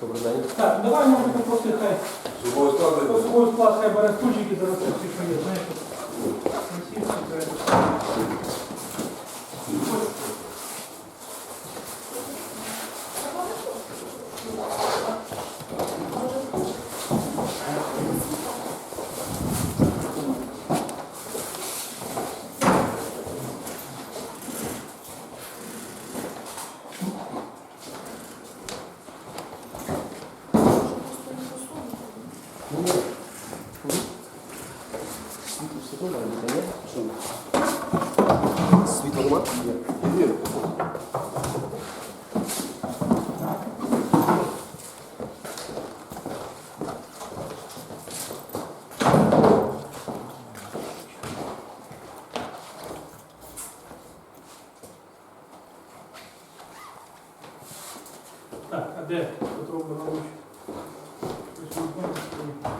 Добрий день. Так, давай може попросити хай Особовий склад. хай бере стульчики зараз це всі, що є, знаєш. Світло нема? Є. Так, а де Петро Богданович? Ось він бачить, що- Просто.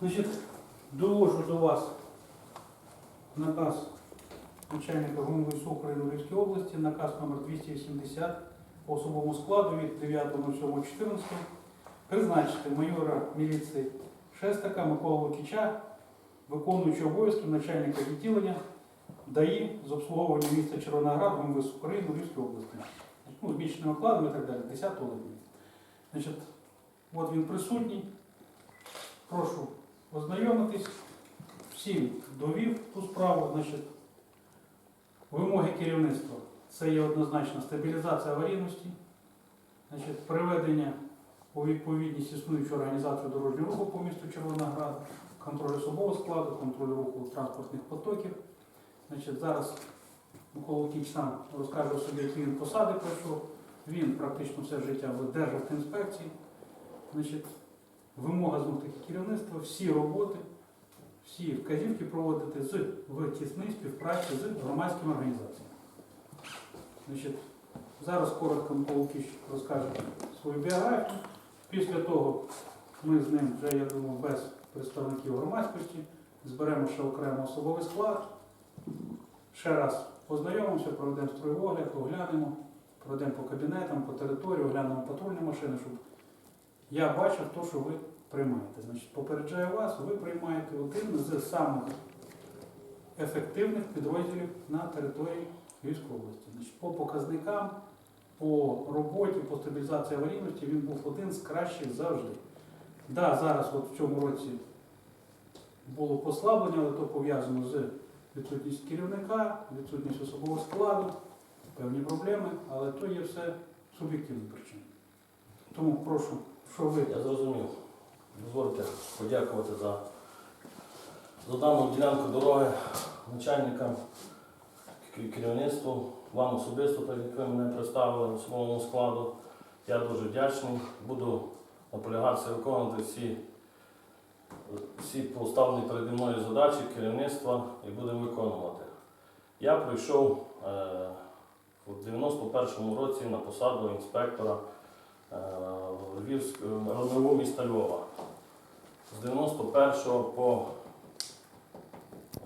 Значить, довожу до вас наказ начальника ГУНВСУ України у Львівській області, наказ номер 280 по особовому складу від 9.07.14 призначити майора міліції Шестака Миколу Лукіча, виконуючого обов'язки начальника відділення ДАІ з обслуговування міста Червоноград ГУНВС України у Львівській області. Ну, збільшеним окладом і так далі, 10 липня. От він присутній. Прошу ознайомитись. Всім довів ту справу. Значить, вимоги керівництва це є однозначно стабілізація аварійності, значить, приведення у відповідність існуючої організації дорожнього руху по місту Червоноград, контроль особового складу, контроль руху транспортних потоків. Значить, зараз Микола Кіч сам розкаже собі, які він посади пройшов. Він практично все життя в Державтоінспекції. Значить, вимога знову таки керівництва, всі роботи, всі вказівки проводити з в тісній співпраці з громадськими організаціями. Значить, зараз коротко Микола розкаже свою біографію. Після того ми з ним вже, я думаю, без представників громадськості зберемо ще окремо особовий склад. Ще раз познайомимося, проведемо стройогляд, оглянемо, пройдемо по кабінетам, по території, оглянемо патрульні машини, щоб я бачив те, що ви приймаєте. Значить, попереджаю вас, ви приймаєте один з самих ефективних підрозділів на території Львівської області. Значить, по показникам, по роботі, по стабілізації аварійності він був один з кращих завжди. Да, зараз от в цьому році було послаблення, але то пов'язано з відсутністю керівника, відсутністю особового складу, певні проблеми, але то є все суб'єктивні причини. Тому прошу, Я зрозумів. Дозвольте подякувати за, за дану ділянку дороги начальникам, керівництву, вам особисто, так як ви мене представили особовому складу. Я дуже вдячний. Буду наполягатися виконувати всі, всі поставлені переді мною задачі керівництва і будемо виконувати. Я прийшов е, у 91-му році на посаду інспектора е, Львівськ- е, міста Львова. З 91 по, е,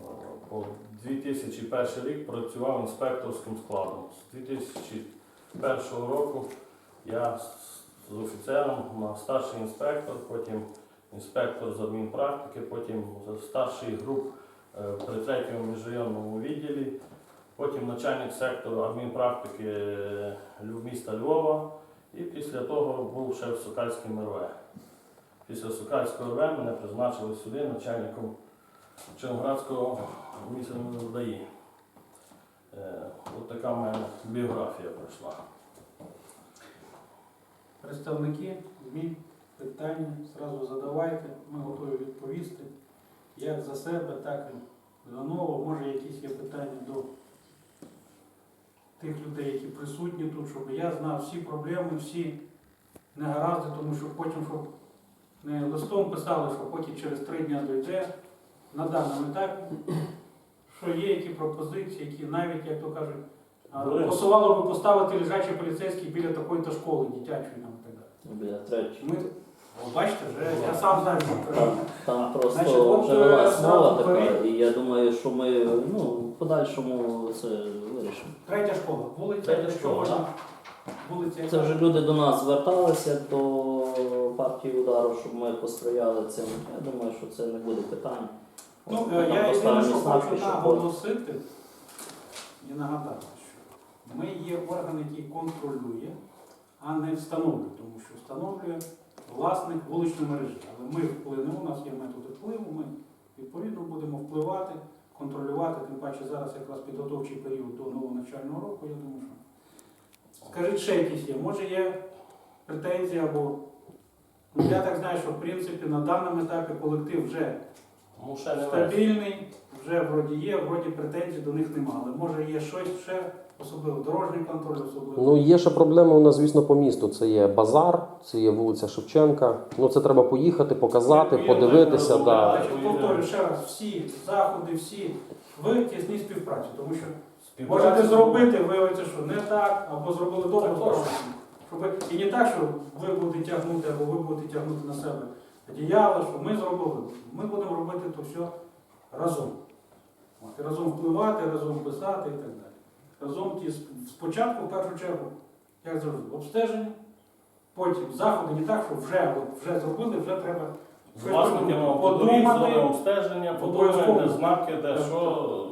по 2001 рік працював інспекторським складом. З 2001 року я з- офіцером на старший інспектор, потім інспектор з адмінпрактики, потім старший груп при третьому міжрайонному відділі, потім начальник сектору адмінпрактики міста Львова. І після того був ще в Сокальському РВ. Після Сокальського РВ мене призначили сюди начальником Черноградського міста ДАІ. Е, От така в мене біографія пройшла. представники ЗМІ, питання зразу задавайте, ми готові відповісти. Як за себе, так і за нового. Може якісь є питання до тих людей, які присутні тут, щоб я знав всі проблеми, всі негаразди, тому що потім, щоб не листом писали, що потім через три дні дойде на даному етапі, що є які пропозиції, які навіть, як то кажуть, а, посувало би поставити лежачий поліцейський біля такої-то школи дитячої нам так далі. Біля третього. Бачите, вже я сам знаю, Там, там просто Значить, от, вже е, зразу така, і я думаю, що ми ну, в подальшому це вирішимо. Третя школа, вулиця, Третя якщо школа, можна. Вулиця, Це вже люди до нас зверталися до партії удару, щоб ми посприяли цим. Я думаю, що це не буде питань. Ну, е, я єдине, що хочу наголосити і нагадати, що ми є орган, який контролює, а не встановлює, тому що встановлює власник вуличної мережі. Але ми вплинемо, у нас є методи впливу, ми відповідно будемо впливати, контролювати, тим паче зараз якраз підготовчий період до нового навчального року, я думаю, що. Скажіть, ще якісь є. Може є претензії або. Ну, я так знаю, що в принципі на даному етапі колектив вже не весь. стабільний, вже вроді є, вроді претензій до них немає. Але може є щось ще, особливо дорожній контроль, особливо. Ну, є ще проблеми у нас, звісно, по місту. Це є базар, це є вулиця Шевченка. Ну, це треба поїхати, показати, Ми подивитися. Да. Повторюю ще раз, всі заходи, всі в тісній співпраці, тому що Співпраця можете зробити, виявиться, що не так, або зробили добре. Щоб і не так, що ви будете тягнути, або ви будете тягнути на себе одіяло, що ми зробили. Ми будемо робити то все разом. І разом впливати, разом писати і так далі. Разом ті спочатку, в першу чергу, як завжди, обстеження, потім заходи, не так, що вже, от, вже зробили, вже треба власниками Подумати. подумати, обстеження, подумаємо, де знаки, де Так, що.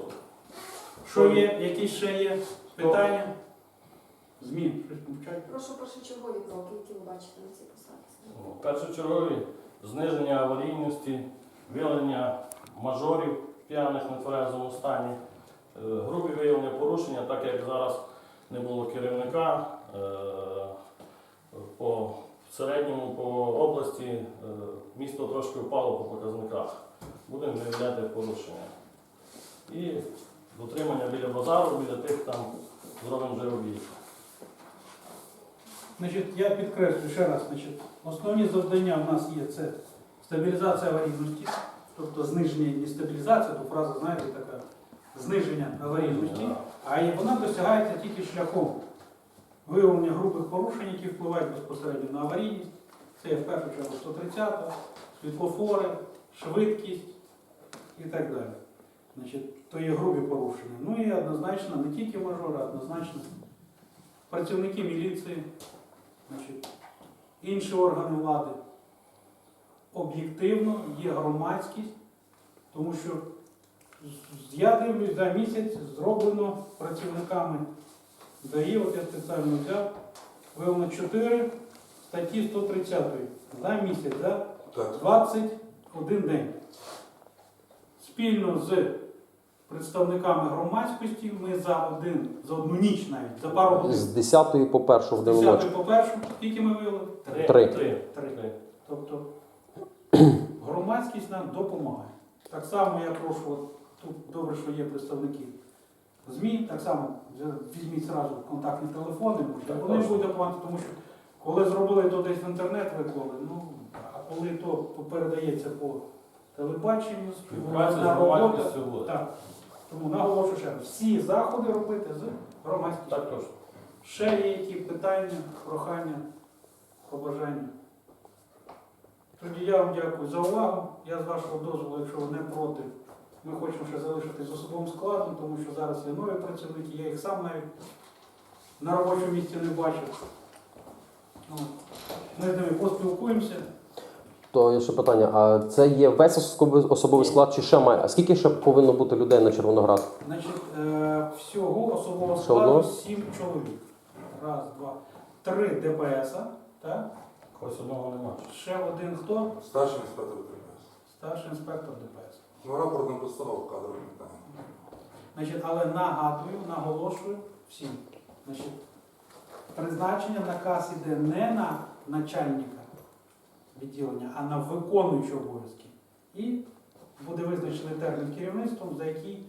що є, які ще є питання. ЗМІ, щось. Прошу першочергові кроки, які ви бачите на цій посадці. Ну, Першочергові зниження аварійності, виявлення мажорів п'яних на тверезому стані, грубі виявлення порушення, так як зараз не було керівника. е, По середньому по області е, місто трошки впало по показниках. Будемо виявляти порушення. І дотримання біля базару, біля тих там зробимо об'їзд. Значить, я підкреслю ще раз, значить, основні завдання в нас є це стабілізація аварійності, тобто зниження не стабілізація, то фраза, знаєте, така зниження аварійності, а вона досягається тільки шляхом виявлення грубих порушень, які впливають безпосередньо на аварійність. Це в першу чергу 130, світлофори, швидкість і так далі. Значить, то є грубі порушення. Ну і однозначно не тільки мажори, а однозначно працівники міліції, значить, інші органи влади. Об'єктивно є громадськість, тому що я дивлюсь за місяць зроблено працівниками ДАІ, от я спеціально взяв, виявлено 4 статті 130 за місяць, за Так. 21 день. Спільно з представниками громадськості ми за один, за одну ніч навіть, за пару годин. З 10 по 1 в З 10 по першу, скільки ми виявили? Три. Три. Три. Три. Тобто громадськість нам допомагає. Так само я прошу, тут добре, що є представники ЗМІ, так само візьміть зразу контактні телефони, може, вони будуть допомагати, тому що коли зробили, то десь в інтернет виклали, ну, а коли то передається по телебаченню, Співпраця буде. Так. Тому наголошую ще всі заходи робити з громадськістю. Так точно. Ще є які питання, прохання, побажання. Тоді я вам дякую за увагу. Я з вашого дозволу, якщо ви не проти, ми хочемо ще залишитись з особовим складом, тому що зараз є нові працівники, я їх сам навіть на робочому місці не бачив. Ми з ними поспілкуємося. То є ще питання: а це є весь особовий склад, чи ще має? А скільки ще повинно бути людей на Червоноград? Значить, е, всього особового складу одного? 7 чоловік. Раз, два, три ДПСа, так? Когось одного немає. ще один хто? Старший інспектор ДПС. Старший інспектор ДПС. Ну, рапорт не представив кадрові питання. Значить, але нагадую, наголошую всім. Значить, призначення наказ іде не на начальника відділення, а на виконуючого обов'язки. І буде визначений термін керівництвом, за який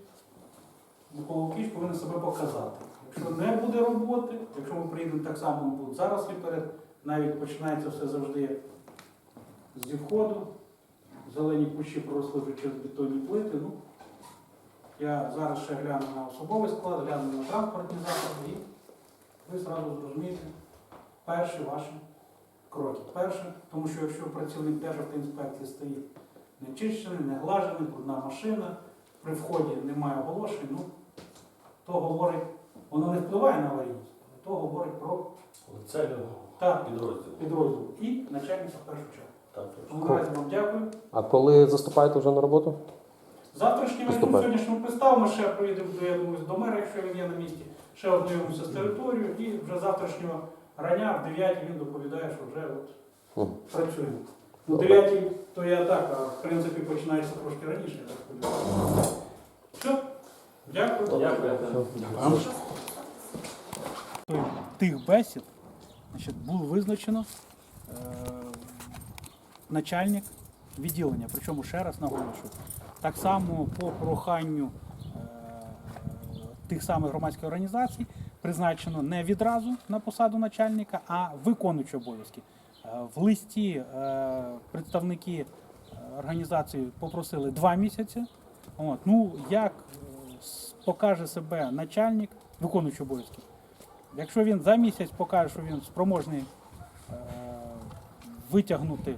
Микола Лукіч повинен себе показати. Якщо не буде роботи, якщо ми приїдемо так само, будуть зараз перед, навіть починається все завжди зі входу. Зелені кущі проросли вже через бетонні плити. Ну, я зараз ще гляну на особовий склад, гляну на транспортні засоби і ви зразу зрозумієте перші ваші кроки. Перше, тому що якщо працівник Державтоінспекції стоїть нечищений, не глажений, брудна машина, при вході немає оголошень, ну, то говорить, воно не впливає на аварійність, то говорить про та підрозділ і начальника в першу чергу. Так, точно. Наразі вам дякую. А коли заступаєте вже на роботу? Завтрашній вечір Виступаю. сьогоднішньому приставимо, ще поїдемо до, я думаю, до мера, якщо він є на місці, ще ознайомимося з територією і вже завтрашнього рання в 9 він доповідає, що вже от Мгм. працюємо. Ну, Добре. 9 то я так, а в принципі починається трошки раніше, я так сподіваюся. Все, дякую. Дякую. Той- тих бесід значить, було визначено е, начальник відділення. Причому ще раз наголошую, так само по проханню е, тих самих громадських організацій призначено не відразу на посаду начальника, а виконуючи обов'язки. Е, В листі е, представники організації попросили два місяці. От. Ну, як покаже себе начальник, виконуючий обов'язки, Якщо він за місяць покаже, що він спроможний е, витягнути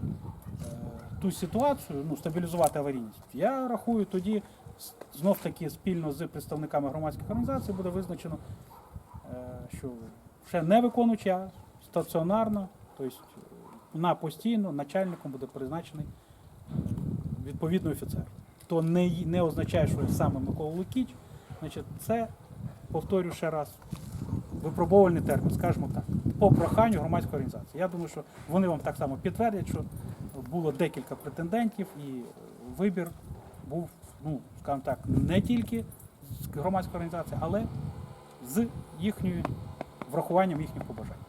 ту ситуацію, ну, стабілізувати аварійність, я рахую, тоді знов таки спільно з представниками громадських організацій буде визначено, е, що ще не виконуючи, а стаціонарно, тобто на постійно начальником буде призначений е, відповідний офіцер. То не, не означає, що саме Микола Лукіч, значить, це, повторю ще раз, випробовувальний термін, скажімо так, по проханню громадської організації. Я думаю, що вони вам так само підтвердять, що було декілька претендентів, і вибір був, ну, скажімо так, не тільки з громадської організації, але з їхньою врахуванням їхніх побажань.